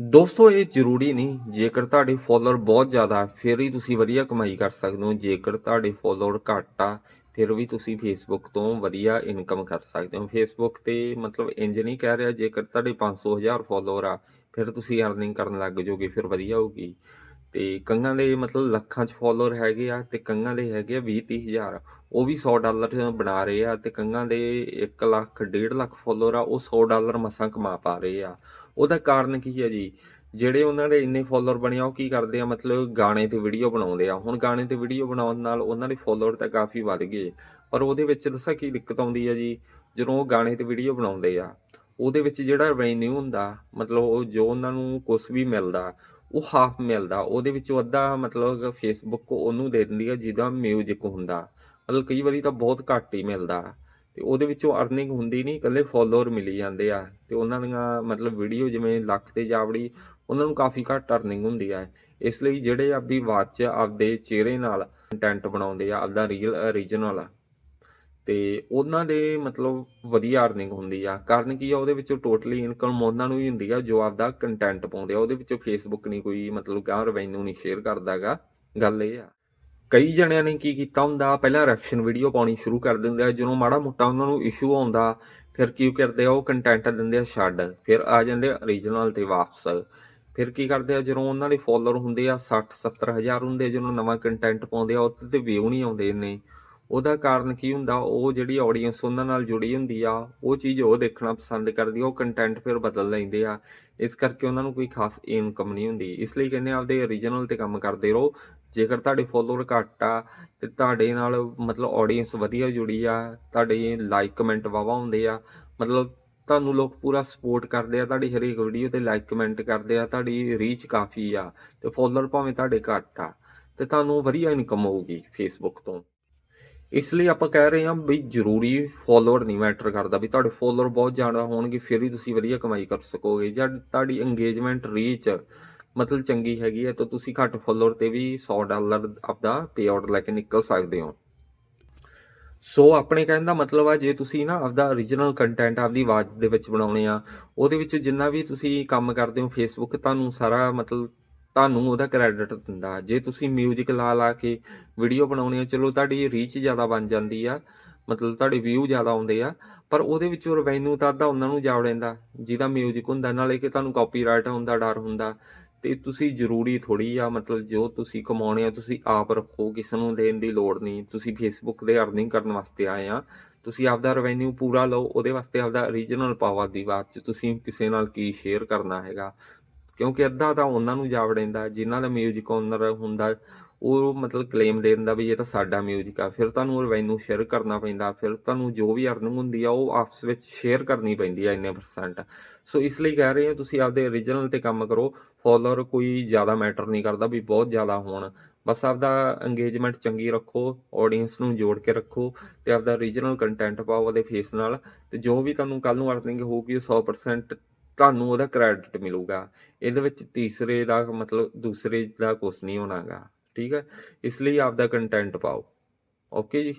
ਦੋਸਤੋ, ਇਹ ਜ਼ਰੂਰੀ ਨਹੀਂ, ਜੇਕਰ ਤੁਹਾਡੇ ਫੋਲੋਅਰ ਬਹੁਤ ਜ਼ਿਆਦਾ, ਫਿਰ ਹੀ ਤੁਸੀਂ ਵਧੀਆ ਕਮਾਈ ਕਰ ਸਕਦੇ ਹੋ। ਜੇਕਰ ਤੁਹਾਡੇ ਫੋਲੋਅਰ ਘੱਟ ਆ, ਫਿਰ ਵੀ ਤੁਸੀਂ ਫੇਸਬੁੱਕ ਤੋਂ ਵਧੀਆ ਇਨਕਮ ਕਰ ਸਕਦੇ ਹੋ। ਫੇਸਬੁੱਕ ਤੇ ਮਤਲਬ ਇੰਜ ਨਹੀਂ ਕਹਿ ਰਿਹਾ, ਜੇਕਰ ਤੁਹਾਡੇ 500000 ਫੋਲੋਅਰ ਆ, ਫਿਰ ਤੁਸੀਂ ਅਰਨਿੰਗ ਕਰਨ ਲੱਗ ਜਾਓਗੇ, ਫਿਰ ਵਧੀਆ ਹੋਊਗੀ। ਤੇ ਕਈਆਂ ਦੇ ਮਤਲਬ ਲੱਖਾਂ 'ਚ ਫੋਲੋਅਰ ਹੈਗੇ ਆ ਤੇ ਕਈਆਂ ਦੇ ਹੈਗੇ ਆ 20 30000 ਉਹ ਵੀ 100 ਡਾਲਰ ਬਣਾ ਰਹੇ ਆ ਤੇ ਕਈਆਂ ਦੇ 1 ਲੱਖ 1.5 ਲੱਖ ਫੋਲੋਅਰ ਆ, ਉਹ 100 ਡਾਲਰ ਮਸਾਂ ਕਮਾ ਪਾ ਰਹੇ ਆ। ਉਹਦਾ ਕਾਰਨ ਕੀ ਹੈ ਜੀ? ਜਿਹੜੇ ਉਹਨਾਂ ਦੇ ਇੰਨੇ ਫੋਲੋਅਰ ਬਣੇ ਆ, ਉਹ ਕੀ ਕਰਦੇ ਆ? ਮਤਲਬ ਗਾਣੇ ਤੇ ਵੀਡੀਓ ਬਣਾਉਂਦੇ ਆ। ਹੁਣ ਗਾਣੇ ਤੇ ਵੀਡੀਓ ਬਣਾਉਣ ਨਾਲ ਉਹਨਾਂ ਦੇ ਫੋਲੋਅਰ ਤਾਂ ਕਾਫੀ ਵੱਧ ਗਏ। ਪਰ ਉਹਦੇ ਵਿੱਚ ਦੱਸਾਂ ਕੀ ਦਿੱਕਤ ਆਉਂਦੀ ਆ ਜੀ? ਜਦੋਂ ਉਹ ਗਾਣੇ ਤੇ ਵੀਡੀਓ ਬਣਾਉਂਦੇ ਆ, ਉਹਦੇ ਵਿੱਚ ਜਿਹੜਾ ਰੈਵਨਿਊ ਹੁੰਦਾ, ਮਤਲਬ ਉਹ ਜੋ ਉਹਨਾਂ ਨੂੰ ਕੁਝ ਵੀ ਮਿਲਦਾ ਉਹ ਹਾਫ ਮਿਲਦਾ, ਉਹਦੇ ਵਿੱਚੋਂ ਅੱਧਾ ਮਤਲਬ ਫੇਸਬੁੱਕ ਉਹਨੂੰ ਦੇ ਦਿੰਦੀ ਆ ਜਿਹਦਾ ਮਿਊਜ਼ਿਕ ਹੁੰਦਾ। ਮਤਲਬ ਕਈ ਵਾਰੀ ਤਾਂ ਬਹੁਤ ਘੱਟ ਹੀ ਮਿਲਦਾ। ਤੇ ਉਹਦੇ ਵਿੱਚੋਂ ਅਰਨਿੰਗ ਹੁੰਦੀ ਨਹੀਂ, ਇਕੱਲੇ ਫੋਲੋਅਰ ਮਿਲੀ ਜਾਂਦੇ ਆ। ਤੇ ਉਹਨਾਂ ਦੀਆਂ ਮਤਲਬ ਵੀਡੀਓ ਜਿਵੇਂ ਲੱਖ ਤੇ ਜਾਵੜੀ, ਉਹਨਾਂ ਨੂੰ ਕਾਫੀ ਘੱਟ ਅਰਨਿੰਗ ਹੁੰਦੀ ਆ। ਇਸ ਲਈ ਜਿਹੜੇ ਆਪਦੀ ਵਾਚ 'ਚ ਆਪਦੇ ਚਿਹਰੇ ਨਾਲ ਕੰਟੈਂਟ ਬਣਾਉਂਦੇ ਆ, ਆਪਦਾ ਰੀਅਲ ਓਰੀਜਨਲ ਤੇ ਉਹਨਾਂ ਦੇ ਮਤਲਬ ਵਧੀਆ ਅਰਨਿੰਗ ਹੁੰਦੀ ਆ। ਕਾਰਨ ਕੀ ਆ ਉਹਦੇ ਵਿੱਚੋਂ ਟੋਟਲੀ ਇਨਕਮ ਉਹਨਾਂ ਨੂੰ ਹੀ ਹੁੰਦੀ ਆ ਜੋ ਆਪਦਾ ਕੰਟੈਂਟ ਪਾਉਂਦੇ ਆ। ਉਹਦੇ ਵਿੱਚੋਂ ਫੇਸਬੁੱਕ ਨਹੀਂ ਕੋਈ ਮਤਲਬ ਕਾ ਰੈਵਨਿਊ ਨਹੀਂ ਸ਼ੇਅਰ ਕਰਦਾਗਾ। ਗੱਲ ਇਹ ਆ। ਕਈ ਜਣਿਆਂ ਨੇ ਕੀ ਕੀਤਾ ਹੁੰਦਾ ਪਹਿਲਾਂ ਰਿਐਕਸ਼ਨ ਵੀਡੀਓ ਪਾਉਣੀ ਸ਼ੁਰੂ ਕਰ ਦਿੰਦੇ ਆ। ਜਦੋਂ ਮਾੜਾ ਮੋਟਾ ਉਹਨਾਂ ਨੂੰ ਇਸ਼ੂ ਆਉਂਦਾ ਫਿਰ ਕੀ ਕਰਦੇ ਆ ਉਹ ਕੰਟੈਂਟ ਦਿੰਦੇ ਆ ਛੱਡ। ਫਿਰ ਆ ਜਾਂਦੇ ਆ ਓਰੀਜਨਲ ਤੇ ਵਾਪਸ। ਫਿਰ ਕੀ ਕਰਦੇ ਆ ਜਦੋਂ ਉਹਨਾਂ ਦੇ ਫੋਲੋਅਰ ਹੁੰਦੇ ਆ 60 70 ਹਜ਼ਾਰ ਹੁੰਦੇ ਆ, ਜਦੋਂ ਨਵਾਂ ਕੰਟੈਂਟ ਪਾਉਂਦੇ ਆ ਉਹਦੇ ਤੇ ਵਿਊ ਨਹੀਂ ਆਉਂਦੇ ਇੰਨੇ। ਉਹਦਾ ਕਾਰਨ ਕੀ ਹੁੰਦਾ? ਉਹ ਜਿਹੜੀ ਆਡੀਅנס ਉਹਨਾਂ ਨਾਲ ਜੁੜੀ ਹੁੰਦੀ ਆ, ਉਹ ਚੀਜ਼ ਉਹ ਦੇਖਣਾ ਪਸੰਦ ਕਰਦੀ ਆ, ਉਹ ਕੰਟੈਂਟ ਫਿਰ ਬਦਲ ਲੈਂਦੇ ਆ। ਇਸ ਕਰਕੇ ਉਹਨਾਂ ਨੂੰ ਕੋਈ ਖਾਸ ਇਨਕਮ ਨਹੀਂ ਹੁੰਦੀ। ਇਸ ਲਈ ਕਹਿੰਦੇ ਆਪਦੇ origignal ਤੇ ਕੰਮ ਕਰਦੇ ਰਹੋ। ਜੇਕਰ ਤੁਹਾਡੇ ਫੋਲੋਅਰ ਘੱਟ ਆ, ਤੇ ਤੁਹਾਡੇ ਨਾਲ ਮਤਲਬ ਆਡੀਅנס ਵਧੀਆ ਜੁੜੀ ਆ, ਤੁਹਾਡੇ ਲਾਈਕ ਕਮੈਂਟ ਵਾਵਾ ਹੁੰਦੇ ਆ, ਮਤਲਬ ਤੁਹਾਨੂੰ ਲੋਕ ਪੂਰਾ ਸਪੋਰਟ ਕਰਦੇ ਆ, ਤੁਹਾਡੀ ਹਰੇਕ ਵੀਡੀਓ ਤੇ ਲਾਈਕ ਕਮੈਂਟ ਕਰਦੇ ਆ, ਤੁਹਾਡੀ ਰੀਚ ਕਾਫੀ ਆ, ਤੇ ਫੋਲੋਅਰ ਭਾਵੇਂ ਤੁਹਾਡੇ ਘੱਟ ਆ, ਤੇ ਤੁਹਾਨੂੰ ਵਧੀਆ ਇਨਕਮ ਹੋਊਗੀ ਫੇਸਬੁੱਕ ਤੋਂ। ਇਸ ਲਈ ਆਪਾਂ ਕਹਿ ਰਹੇ ਹਾਂ ਵੀ ਜ਼ਰੂਰੀ ਫੋਲੋਅਰ ਨਹੀਂ ਮੈਟਰ ਕਰਦਾ ਵੀ ਤੁਹਾਡੇ ਫੋਲੋਅਰ ਬਹੁਤ ਜ਼ਿਆਦਾ ਹੋਣਗੇ, ਫਿਰ ਹੀ ਤੁਸੀਂ ਵਧੀਆ ਕਮਾਈ ਕਰ ਸਕੋਗੇ ਜਦ ਤੁਹਾਡੀ ਇੰਗੇਜਮੈਂਟ ਰੀਚ ਮਤਲਬ ਚੰਗੀ ਹੈਗੀ ਹੈ ਤਾਂ ਤੁਸੀਂ ਘੱਟ ਫੋਲੋਅਰ ਤੇ ਵੀ 100 ਡਾਲਰ ਆਪਦਾ ਪੇ ਆਊਟ ਲੈ ਕੇ ਨਿਕਲ ਸਕਦੇ ਹੋ। ਸੋ ਆਪਣੇ ਕਹਿਣ ਦਾ ਮਤਲਬ ਆ, ਜੇ ਤੁਸੀਂ ਨਾ ਆਪਦਾ origignal ਕੰਟੈਂਟ ਆਪਦੀ ਆਵਾਜ਼ ਦੇ ਵਿੱਚ ਬਣਾਉਣੇ ਆ, ਉਹਦੇ ਵਿੱਚ ਜਿੰਨਾ ਵੀ ਤੁਸੀਂ ਕੰਮ ਕਰਦੇ ਹੋ ਫੇਸਬੁੱਕ ਤੁਹਾਨੂੰ ਸਾਰਾ ਮਤਲਬ ਤੁਹਾਨੂੰ ਉਹਦਾ ਕ੍ਰੈਡਿਟ ਦਿੰਦਾ ਜੇ ਤੁਸੀਂ 뮤직 ਲਾ ਲਾ ਕੇ ਵੀਡੀਓ ਬਣਾਉਣੀ ਆ ਚਲੋ ਤੁਹਾਡੀ ਰੀਚ ਜ਼ਿਆਦਾ ਬਣ ਜਾਂਦੀ ਆ ਮਤਲਬ ਤੁਹਾਡੇ ਵਿਊ ਜ਼ਿਆਦਾ ਆਉਂਦੇ ਆ ਪਰ ਉਹਦੇ ਵਿੱਚੋਂ ਰੈਵਨਿਊ ਤਾਂ ਅੱਧਾ ਉਹਨਾਂ ਨੂੰ ਜਾ ਵੜਦਾ ਜਿਹਦਾ 뮤직 ਹੁੰਦਾ ਨਾਲੇ ਕਿ ਤੁਹਾਨੂੰ ਕਾਪੀਰਾਈਟ ਹੁੰਦਾ ਡਰ ਹੁੰਦਾ ਤੇ ਤੁਸੀਂ ਜ਼ਰੂਰੀ ਥੋੜੀ ਆ ਮਤਲਬ ਜੋ ਤੁਸੀਂ ਕਮਾਉਣੇ ਆ ਤੁਸੀਂ ਆਪ ਰੱਖੋ ਕਿਸੇ ਨੂੰ ਦੇਣ ਦੀ ਲੋੜ ਨਹੀਂ ਤੁਸੀਂ ਫੇਸਬੁੱਕ ਦੇ ਅਰਨਿੰਗ ਕਰਨ ਵਾਸਤੇ ਆਏ ਆ ਤੁਸੀਂ ਆਪਦਾ ਰੈਵਨਿਊ ਪੂਰਾ ਲਓ ਉਹਦੇ ਵਾਸਤੇ ਆਪਦਾ origignal ਪਾਓ ਆਪਦੀ ਬਾਤ ਚ ਤੁਸੀਂ ਕਿਸੇ ਨਾਲ ਕੀ ਸ਼ੇਅਰ ਕਰਨਾ ਹੈਗਾ ਕਿਉਂਕਿ ਅੱਧਾ ਤਾਂ ਉਹਨਾਂ ਨੂੰ ਜਾ ਵੜਿੰਦਾ ਜਿਨ੍ਹਾਂ ਦਾ ਮਿਊਜ਼ਿਕ ਓਨਰ ਹੁੰਦਾ, ਉਹ ਮਤਲਬ ਕਲੇਮ ਦੇ ਦਿੰਦਾ ਵੀ ਇਹ ਤਾਂ ਸਾਡਾ ਮਿਊਜ਼ਿਕ ਆ, ਫਿਰ ਤੁਹਾਨੂੰ ਉਹ ਰੈਵਨਿਊ ਸ਼ੇਅਰ ਕਰਨਾ ਪੈਂਦਾ, ਫਿਰ ਤੁਹਾਨੂੰ ਜੋ ਵੀ ਅਰਨਿੰਗ ਹੁੰਦੀ ਆ, ਉਹ ਆਪਸ ਵਿੱਚ ਸ਼ੇਅਰ ਕਰਨੀ ਪੈਂਦੀ ਆ ਇੰਨੇ ਪਰਸੈਂਟ ਸੋ ਇਸ ਲਈ ਕਹਿ ਰਹੇ ਹਾਂ ਤੁਸੀਂ ਆਪਦੇ origignal ਤੇ ਕੰਮ ਕਰੋ ਫੋਲੋਅਰ ਕੋਈ ਜ਼ਿਆਦਾ ਮੈਟਰ ਨਹੀਂ ਕਰਦਾ ਵੀ ਬਹੁਤ ਜ਼ਿਆਦਾ ਹੋਣ। ਬਸ ਆਪਦਾ ਇੰਗੇਜਮੈਂਟ ਚੰਗੀ ਰੱਖੋ ਆਡੀਅנס ਨੂੰ ਜੋੜ ਕੇ ਰੱਖੋ ਤੇ ਆਪਦਾ origignal ਕੰਟੈਂਟ ਪਾਓ ਉਹਦੇ ਫੇਸ ਨਾਲ ਤੇ ਜੋ ਵੀ ਤੁਹਾਨੂੰ ਕੱਲ ਨੂੰ ਅਰਨਿੰਗ ਹੋਊਗੀ ਉਹ 100% ਤੁਹਾਨੂੰ ਉਹਦਾ ਕ੍ਰੈਡਿਟ ਮਿਲੂਗਾ। ਇਹਦੇ ਵਿੱਚ ਤੀਸਰੇ ਦਾ ਮਤਲਬ ਦੂਸਰੇ ਦਾ ਕੁਝ ਨਹੀਂ ਹੋਣਾਗਾ। ਠੀਕ ਹੈ? ਇਸ ਲਈ ਆਪਦਾ ਕੰਟੈਂਟ ਪਾਓ। ਓਕੇ ਜੀ?